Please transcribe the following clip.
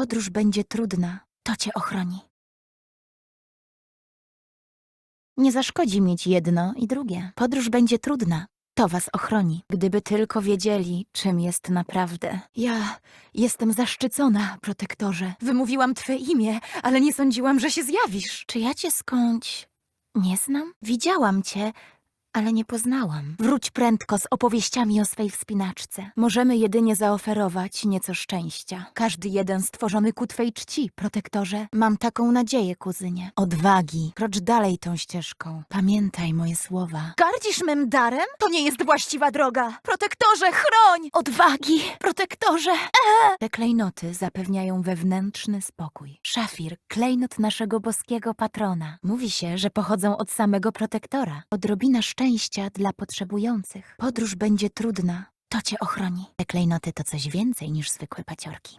Podróż będzie trudna, to cię ochroni. Nie zaszkodzi mieć jedno i drugie. Podróż będzie trudna, to was ochroni. Gdyby tylko wiedzieli, czym jest naprawdę. Ja jestem zaszczycona, protektorze. Wymówiłam twe imię, ale nie sądziłam, że się zjawisz. Czy ja cię skądś nie znam? Widziałam cię, ale nie poznałam. Wróć prędko z opowieściami o swej wspinaczce. Możemy jedynie zaoferować nieco szczęścia. Każdy jeden stworzony ku twej czci, protektorze. Mam taką nadzieję, kuzynie. Odwagi. Krocz dalej tą ścieżką. Pamiętaj moje słowa. Gardzisz mym darem? To nie jest właściwa droga. Protektorze, chroń! Odwagi! Protektorze! Eee! Te klejnoty zapewniają wewnętrzny spokój. Szafir, klejnot naszego boskiego patrona. Mówi się, że pochodzą od samego protektora. Odrobina szczęścia dla potrzebujących. Podróż będzie trudna. To cię ochroni. Te klejnoty to coś więcej niż zwykłe paciorki.